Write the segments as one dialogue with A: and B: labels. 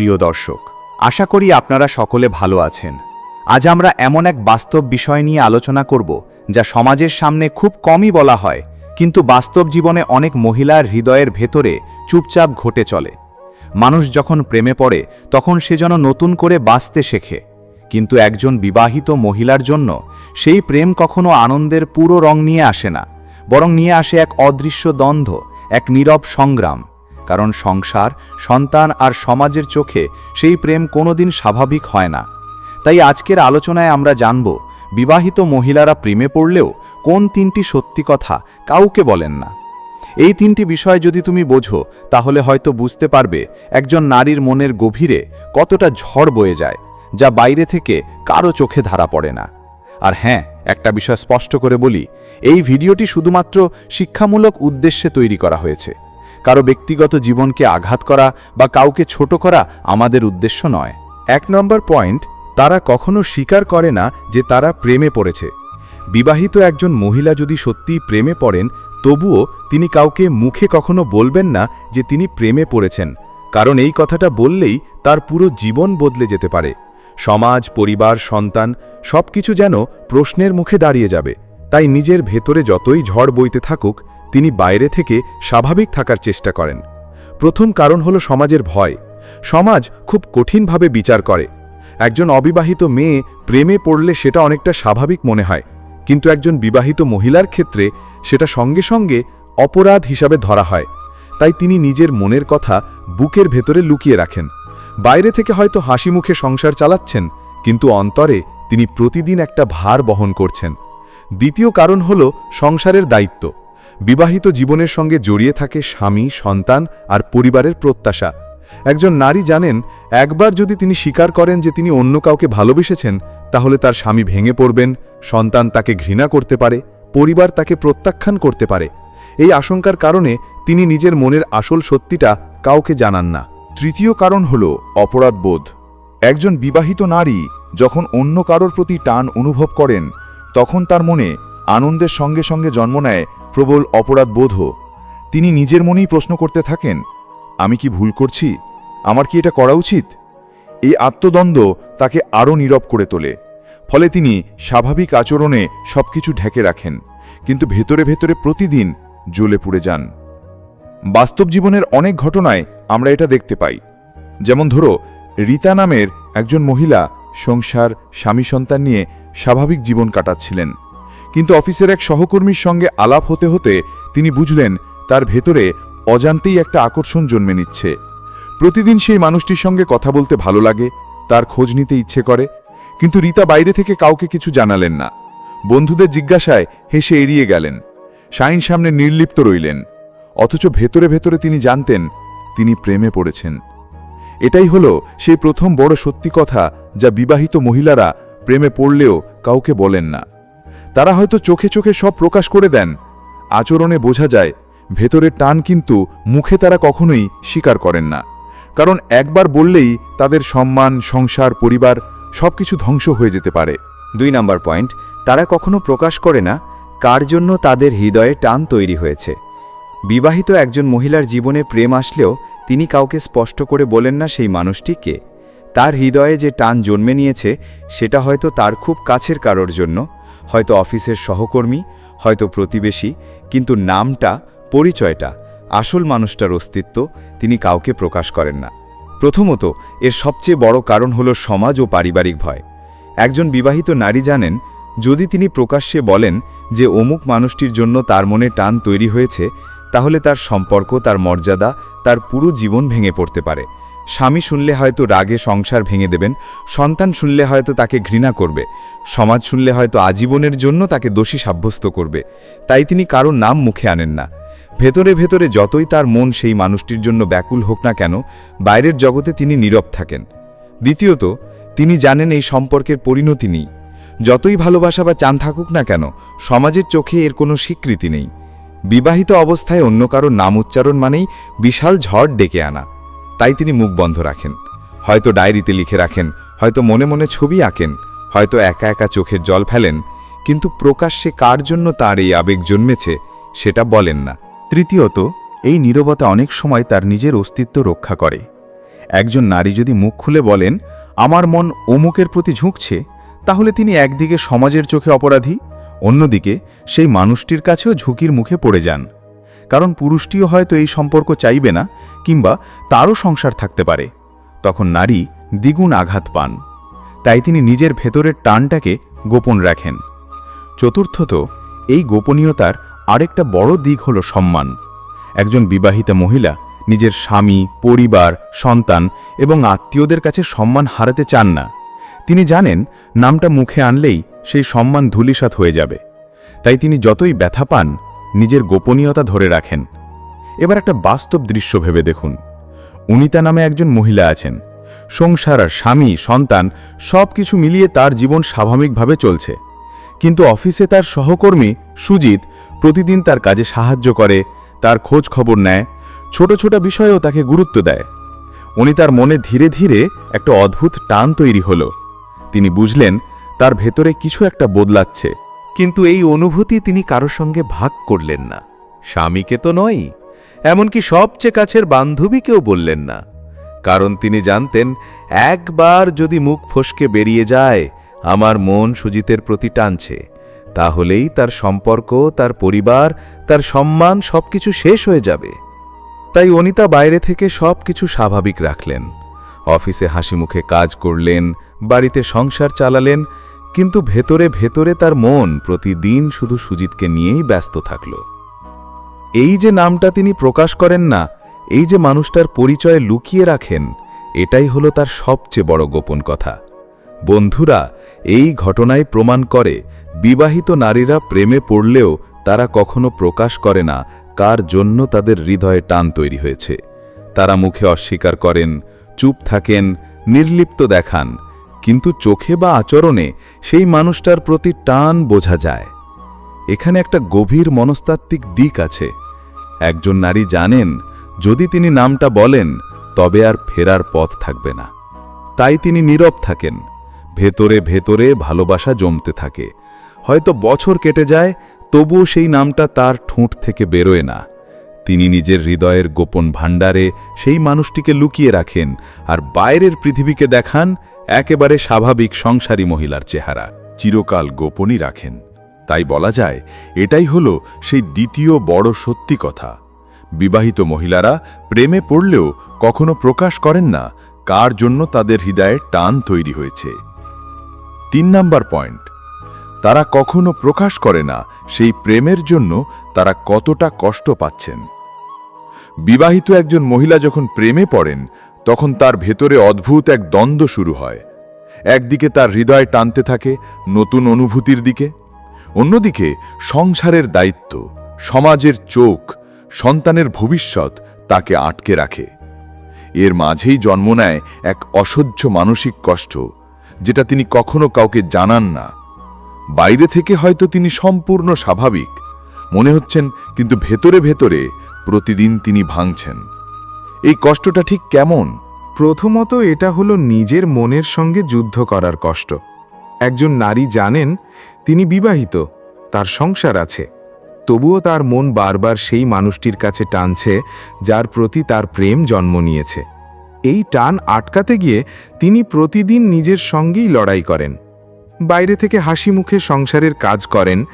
A: প্রিয় দর্শক, আশা করি আপনারা সকলে ভালো আছেন। আজ আমরা এমন এক বাস্তব বিষয় নিয়ে আলোচনা করব, যা সমাজের সামনে খুব কমই বলা হয়, কিন্তু বাস্তব জীবনে অনেক মহিলার হৃদয়ের ভেতরে চুপচাপ ঘটে চলে। মানুষ যখন প্রেমে পড়ে, তখন সে যেন নতুন করে বাঁচতে শেখে। কিন্তু একজন বিবাহিত মহিলার জন্য সেই প্রেম কখনো আনন্দের পুরো রং নিয়ে আসে না, বরং নিয়ে আসে এক অদৃশ্য দ্বন্দ্ব, এক নীরব সংগ্রাম। কারণ সংসার, সন্তান আর সমাজের চোখে সেই প্রেম কোনোদিন স্বাভাবিক হয় না। তাই আজকের আলোচনায় আমরা জানব, বিবাহিত মহিলারা প্রেমে পড়লেও কোন তিনটি সত্যি কথা কাউকে বলেন না। এই তিনটি বিষয় যদি তুমি বোঝো, তাহলে হয়তো বুঝতে পারবে একজন নারীর মনের গভীরে কতটা ঝড় বয়ে যায়, যা বাইরে থেকে কারও চোখে ধারা পড়ে না। আর হ্যাঁ একটা বিষয় স্পষ্ট করে বলি, এই ভিডিওটি শুধুমাত্র শিক্ষামূলক উদ্দেশ্যে তৈরি করা হয়েছে। কারও ব্যক্তিগত জীবনকে আঘাত করা বা কাউকে ছোট করা আমাদের উদ্দেশ্য নয়।
B: এক নম্বর পয়েন্ট, তারা কখনো স্বীকার করে না যে তারা প্রেমে পড়েছে। বিবাহিত একজন মহিলা যদি সত্যিই প্রেমে পড়েন, তবুও তিনি কাউকে মুখে কখনো বলবেন না যে তিনি প্রেমে পড়েছেন, কারণ এই কথাটা বললেই তার পুরো জীবন বদলে যেতে পারে। সমাজ, পরিবার, সন্তান সবকিছু যেন প্রশ্নের মুখে দাঁড়িয়ে যাবে। তাই নিজের ভেতরে যতই ঝড় বইতে থাকুক তিনি বাইরে থেকে স্বাভাবিক থাকার চেষ্টা করেন। প্রথম কারণ হল সমাজের ভয়। সমাজ খুব কঠিনভাবে বিচার করে। একজন অবিবাহিত মেয়ে প্রেমে পড়লে সেটা অনেকটা স্বাভাবিক মনে হয়। কিন্তু একজন বিবাহিত মহিলার ক্ষেত্রে সেটা সঙ্গে সঙ্গে অপরাধ হিসাবে ধরা হয়। তাই তিনি নিজের মনের কথা বুকের ভেতরে লুকিয়ে রাখেন। বাইরে থেকে হয়তো হাসি মুখে সংসার চালাচ্ছেন, কিন্তু অন্তরে তিনি প্রতিদিন একটা ভার বহন করছেন। দ্বিতীয় কারণ হল সংসারের দায়িত্ব। বিবাহিত জীবনের সঙ্গে জড়িয়ে থাকে স্বামী, সন্তান আর পরিবারের প্রত্যাশা। একজন নারী জানেন, একবার যদি তিনি স্বীকার করেন যে তিনি অন্য কাউকে ভালোবেসেছেন, তাহলে তার স্বামী ভেঙে পড়বেন, সন্তান তাকে ঘৃণা করতে পারে, পরিবার তাকে প্রত্যাখ্যান করতে পারে। এই আশঙ্কার কারণে তিনি নিজের মনের আসল সত্যিটা কাউকে জানান না। তৃতীয় কারণ হল অপরাধবোধ। একজন বিবাহিত নারী যখন অন্য কারোর প্রতি টান অনুভব করেন, তখন তার মনে আনন্দের সঙ্গে সঙ্গে জন্ম নেয় প্রবল অপরাধবোধও তিনি নিজের মনেই প্রশ্ন করতে থাকেন, আমি কি ভুল করছি? আমার কি এটা করা উচিত? এই আত্মদ্বন্দ্ব তাকে আরও নীরব করে তোলে। ফলে তিনি স্বাভাবিক আচরণে সবকিছু ঢেকে রাখেন, কিন্তু ভেতরে ভেতরে প্রতিদিন জ্বলে পুড়ে যান। বাস্তব জীবনের অনেক ঘটনায় আমরা এটা দেখতে পাই। যেমন ধরো, রীতা নামের একজন মহিলা সংসার, স্বামী সন্তান নিয়ে স্বাভাবিক জীবন কাটাচ্ছিলেন। কিন্তু অফিসের এক সহকর্মীর সঙ্গে আলাপ হতে হতে তিনি বুঝলেন, তার ভেতরে অজান্তেই একটা আকর্ষণ জন্মে নিচ্ছে। প্রতিদিন সেই মানুষটির সঙ্গে কথা বলতে ভালো লাগে, তার খোঁজ নিতে ইচ্ছে করে, কিন্তু রীতা বাইরে থেকে কাউকে কিছু জানালেন না। বন্ধুদের জিজ্ঞাসায় হেসে এড়িয়ে গেলেন। শাইন সামনে নির্লিপ্ত রইলেন। অথচ ভেতরে ভেতরে তিনি জানতেন, তিনি প্রেমে পড়েছেন। এটাই হলো সেই প্রথম বড় সত্যি কথা যা বিবাহিত মহিলারা প্রেমে পড়লেও কাউকে বলেন না। তারা হয়তো চোখে চোখে সব প্রকাশ করে দেন। আচরণে বোঝা যায় ভেতরের টান কিন্তু মুখে তারা কখনোই স্বীকার করেন না। কারণ একবার বললেই তাদের সম্মান, সংসার, পরিবার সবকিছু ধ্বংস হয়ে যেতে পারে।
A: দুই নাম্বার পয়েন্ট, তারা কখনো প্রকাশ করে না কার জন্য তাদের হৃদয়ে টান তৈরি হয়েছে। বিবাহিত একজন মহিলার জীবনে প্রেম আসলেও তিনি কাউকে স্পষ্ট করে বলেন না সেই মানুষটি কে। তার হৃদয়ে যে টান জন্মে নিয়েছে, সেটা হয়তো তার খুব কাছের কারোর জন্য হয়তো অফিসের সহকর্মী, হয়তো প্রতিবেশী, কিন্তু নামটা, পরিচয়টা, আসল মানুষটার অস্তিত্ব তিনি কাউকে প্রকাশ করেন না। প্রথমত, এর সবচেয়ে বড় কারণ হল সমাজ ও পারিবারিক ভয়। একজন বিবাহিত নারী জানেন, যদি তিনি প্রকাশ্যে বলেন যে অমুক মানুষটির জন্য তার মনে টান তৈরি হয়েছে, তাহলে তার সম্পর্ক, তার মর্যাদা, তার পুরো জীবন ভেঙে পড়তে পারে। স্বামী শুনলে হয়তো রাগে সংসার ভেঙে দেবেন, সন্তান শুনলে হয়তো তাকে ঘৃণা করবে, সমাজ শুনলে হয়তো আজীবনের জন্য তাকে দোষী সাব্যস্ত করবে, তাই তিনি কারও নাম মুখে আনেন না। ভেতরে ভেতরে যতই তার মন সেই মানুষটির জন্য ব্যাকুল হোক না কেন, বাইরের জগতে তিনি নীরব থাকেন। দ্বিতীয়ত, তিনি জানেন এই সম্পর্কের পরিণতি নেই। যতই ভালোবাসা বা চান থাকুক না কেন, সমাজের চোখে এর কোনো স্বীকৃতি নেই। বিবাহিত অবস্থায় অন্য কারও নাম উচ্চারণ মানেই বিশাল ঝড় ডেকে আনা। তাই তিনি মুখ বন্ধ রাখেন। হয়তো ডায়েরিতে লিখে রাখেন, হয়তো মনে মনে ছবি আঁকেন, হয়তো একা একা চোখের জল ফেলেন, কিন্তু প্রকাশ্যে কার জন্য তার এই আবেগ জন্মেছে, সেটা বলেন না। তৃতীয়ত, এই নীরবতা অনেক সময় তার নিজের অস্তিত্ব রক্ষা করে।
B: একজন নারী যদি মুখ খুলে বলেন, আমার মন অমুকের প্রতি ঝুঁকছে তাহলে তিনি একদিকে সমাজের চোখে অপরাধী, অন্যদিকে সেই মানুষটির কাছেও ঝুঁকির মুখে পড়ে যান। কারণ পুরুষটিও হয়তো এই সম্পর্ক চাইবে না, কিংবা তারও সংসার থাকতে পারে। তখন নারী দ্বিগুণ আঘাত পান। তাই তিনি নিজের ভেতরের টানটাকে গোপন রাখেন। চতুর্থত, এই গোপনীয়তার আরেকটা বড় দিক হল সম্মান। একজন বিবাহিতা মহিলা নিজের স্বামী, পরিবার, সন্তান এবং আত্মীয়দের কাছে সম্মান হারাতে চান না। তিনি জানেন নামটা মুখে আনলেই সেই সম্মান ধূলিসাৎ হয়ে যাবে। তাই তিনি যতই ব্যথা পান নিজের গোপনীয়তা ধরে রাখেন। এবার একটা বাস্তব দৃশ্য ভেবে দেখুন। উনিতা নামে একজন মহিলা আছেন। সংসার আর স্বামী, সন্তান সব কিছু মিলিয়ে তার জীবন স্বাভাবিকভাবে চলছে। কিন্তু অফিসে তার সহকর্মী সুজিত প্রতিদিন তার কাজে সাহায্য করে, তার খোঁজ খবর নেয়, ছোট ছোট বিষয়েও তাকে গুরুত্ব দেয়। উনি তার মনে ধীরে ধীরে একটা অদ্ভুত টান তৈরি হলো। তিনি বুঝলেন, তার ভেতরে কিছু একটা বদলাচ্ছে।
C: কিন্তু এই অনুভূতি তিনি কারও সঙ্গে ভাগ করলেন না। স্বামীকে তো নয় এমনকি সবচেয়ে কাছের বান্ধবীকেও বললেন না। কারণ তিনি জানতেন, একবার যদি মুখ ফসকে বেরিয়ে যায়, আমার মন সুজিতের প্রতি টানছে। তাহলেই তার সম্পর্ক, তার পরিবার, তার সম্মান সবকিছু শেষ হয়ে যাবে। তাই অনিতা বাইরে থেকে সবকিছু স্বাভাবিক রাখলেন। অফিসে হাসি মুখে কাজ করলেন, বাড়িতে সংসার চালালেন কিন্তু ভেতরে ভেতরে তার মন প্রতিদিন শুধু সুজিতকে নিয়েই ব্যস্ত থাকল। এই যে নামটা তিনি প্রকাশ করেন না, এই যে মানুষটার পরিচয় লুকিয়ে রাখেন, এটাই হলো তার সবচেয়ে বড় গোপন কথা। বন্ধুরা, এই ঘটনায় প্রমাণ করে, বিবাহিত নারীরা প্রেমে পড়লেও তারা কখনো প্রকাশ করে না কার জন্য তাদের হৃদয়ে টান তৈরি হয়েছে। তারা মুখে অস্বীকার করেন, চুপ থাকেন, নির্লিপ্ত দেখান কিন্তু চোখে বা আচরণে সেই মানুষটার প্রতি টান বোঝা যায়। এখানে একটা গভীর মনস্তাত্ত্বিক দিক আছে। একজন নারী জানেন, যদি তিনি নামটা বলেন, তবে আর ফেরার পথ থাকবে না। তাই তিনি নীরব থাকেন। ভেতরে ভেতরে ভালোবাসা জমতে থাকে। হয়তো বছর কেটে যায়, তবুও সেই নামটা তার ঠোঁট থেকে বেরোয় না। তিনি নিজের হৃদয়ের গোপন ভাণ্ডারে সেই মানুষটিকে লুকিয়ে রাখেন আর বাইরের পৃথিবীকে দেখান একেবারে স্বাভাবিক সংসারী মহিলার চেহারা, চিরকাল গোপনই রাখেন। তাই বলা যায়, এটাই হলো সেই দ্বিতীয় বড় সত্যি কথা। বিবাহিত মহিলারা প্রেমে পড়লেও কখনো প্রকাশ করেন না কার জন্য তাদের হৃদয়ে টান তৈরি হয়েছে। তিন নাম্বার পয়েন্ট, তারা কখনো প্রকাশ করে না সেই প্রেমের জন্য তারা কতটা কষ্ট পাচ্ছেন। বিবাহিত একজন মহিলা যখন প্রেমে পড়েন তখন তার ভেতরে অদ্ভুত এক দ্বন্দ্ব শুরু হয়। একদিকে তার হৃদয় টানতে থাকে নতুন অনুভূতির দিকে, অন্যদিকে সংসারের দায়িত্ব, সমাজের চোখ, সন্তানের ভবিষ্যৎ তাকে আটকে রাখে। এর মাঝেই জন্ম নেয় এক অসহ্য মানসিক কষ্ট, যেটা তিনি কখনো কাউকে জানান না। বাইরে থেকে হয়তো তিনি সম্পূর্ণ স্বাভাবিক, মনে হচ্ছেন কিন্তু ভেতরে ভেতরে প্রতিদিন তিনি ভাঙছেন। এই কষ্টটা ঠিক কেমন?
D: প্রথমত এটা হলো নিজের মনের সঙ্গে যুদ্ধ করার কষ্ট। একজন নারী জানেন, তিনি বিবাহিত, তার সংসার আছে। তবুও তার মন বারবার সেই মানুষটির কাছে টানছে, যার প্রতি তার প্রেম জন্ম নিয়েছে। এই টান আটকাতে গিয়ে তিনি প্রতিদিন নিজের সঙ্গেই লড়াই করেন। বাইরে থেকে হাসি মুখে সংসারের কাজ করেন,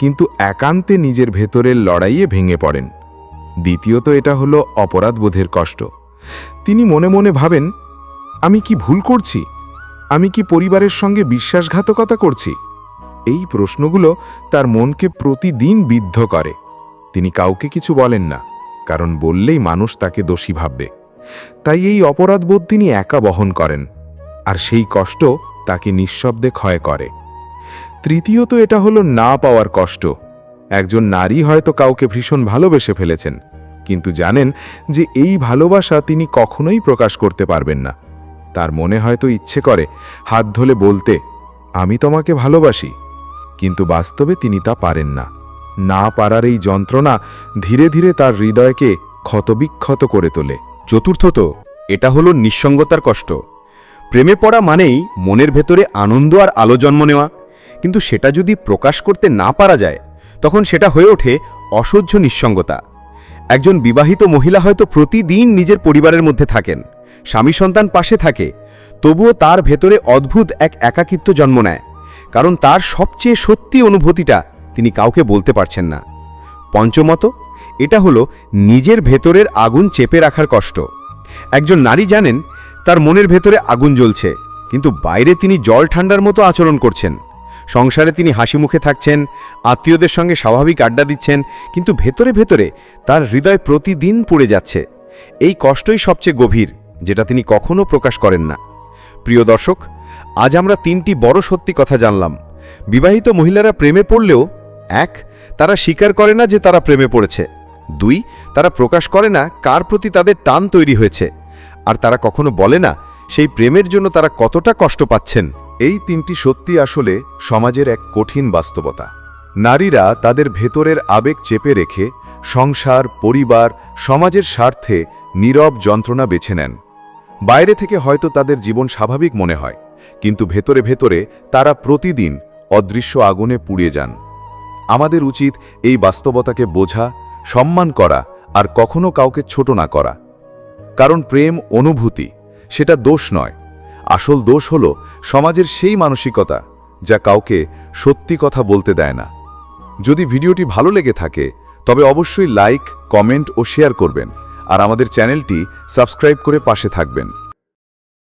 D: কিন্তু একান্তে নিজের ভেতরের লড়াইয়ে ভেঙে পড়েন। দ্বিতীয়ত এটা হলো অপরাধবোধের কষ্ট। তিনি মনে মনে ভাবেন, আমি কি ভুল করছি? আমি কি পরিবারের সঙ্গে বিশ্বাসঘাতকতা করছি? এই প্রশ্নগুলো তার মনকে প্রতিদিন বিদ্ধ করে। তিনি কাউকে কিছু বলেন না, কারণ বললেই মানুষ তাকে দোষী ভাববে। তাই এই অপরাধবোধ তিনি একা বহন করেন, আর সেই কষ্ট তাকে নিঃশব্দে ক্ষয় করে। তৃতীয়ত এটা হলো না পাওয়ার কষ্ট। একজন নারী হয়তো কাউকে ভীষণ ভালোবেসে ফেলেছেন, কিন্তু জানেন যে এই ভালোবাসা তিনি কখনোই প্রকাশ করতে পারবেন না। তার মনে হয়তো ইচ্ছে করে হাত ধলে বলতে, আমি তোমাকে ভালোবাসি। কিন্তু বাস্তবে তিনি তা পারেন না। না পারার এই যন্ত্রণা ধীরে ধীরে তার হৃদয়কে ক্ষতবিক্ষত করে তোলে।
E: চতুর্থত, এটা হলো নিঃসঙ্গতার কষ্ট। প্রেমে পড়া মানেই মনের ভেতরে আনন্দ আর আলো জন্ম নেওয়া। কিন্তু সেটা যদি প্রকাশ করতে না পারা যায় তখন সেটা হয়ে ওঠে অসহ্য নিঃসঙ্গতা। একজন বিবাহিত মহিলা হয়তো প্রতিদিন নিজের পরিবারের মধ্যে থাকেন, স্বামী সন্তান পাশে থাকে, তবুও তার ভেতরে অদ্ভুত এক একাকিত্ব জন্ম নেয়, কারণ তার সবচেয়ে সত্যি অনুভূতিটা তিনি কাউকে বলতে পারছেন না। পঞ্চমত, এটা হলো নিজের ভেতরের আগুন চেপে রাখার কষ্ট। একজন নারী জানেন, তার মনের ভেতরে আগুন জ্বলছে, কিন্তু বাইরে তিনি জল ঠান্ডার মতো আচরণ করছেন। সংসারে তিনি হাসি মুখে থাকছেন, আত্মীয়দের সঙ্গে স্বাভাবিক আড্ডা দিচ্ছেন, কিন্তু ভেতরে ভেতরে তার হৃদয় প্রতিদিন পুড়ে যাচ্ছে। এই কষ্টই সবচেয়ে গভীর, যেটা তিনি কখনো প্রকাশ করেন না। প্রিয় দর্শক, আজ আমরা তিনটি বড় সত্যি কথা জানলাম। বিবাহিত মহিলারা প্রেমে পড়লেও, এক, তারা স্বীকার করে না যে তারা প্রেমে পড়েছে। দুই, তারা প্রকাশ করে না কার প্রতি তাদের টান তৈরি হয়েছে। আর তারা কখনো বলে না, সেই প্রেমের জন্য তারা কতটা কষ্ট পাচ্ছেন।
B: এই তিনটি সত্যি আসলে সমাজের এক কঠিন বাস্তবতা। নারীরা তাদের ভেতরের আবেগ চেপে রেখে সংসার, পরিবার, সমাজের স্বার্থে নীরব যন্ত্রণা বেছে নেন। বাইরে থেকে হয়তো তাদের জীবন স্বাভাবিক মনে হয়, কিন্তু ভেতরে ভেতরে তারা প্রতিদিন অদৃশ্য আগুনে পুড়িয়ে যান। আমাদের উচিত এই বাস্তবতাকে বোঝা, সম্মান করা আর কখনো কাউকে ছোট না করা। কারণ প্রেম অনুভূতি, সেটা দোষ নয়। আসল দোষ হল সমাজের সেই মানসিকতা যা কাউকে সত্যি কথা বলতে দেয় না। যদি ভিডিওটি ভালো লেগে থাকে, তবে অবশ্যই লাইক, কমেন্ট ও শেয়ার করবেন। আর আমাদের চ্যানেলটি সাবস্ক্রাইব করে পাশে থাকবেন।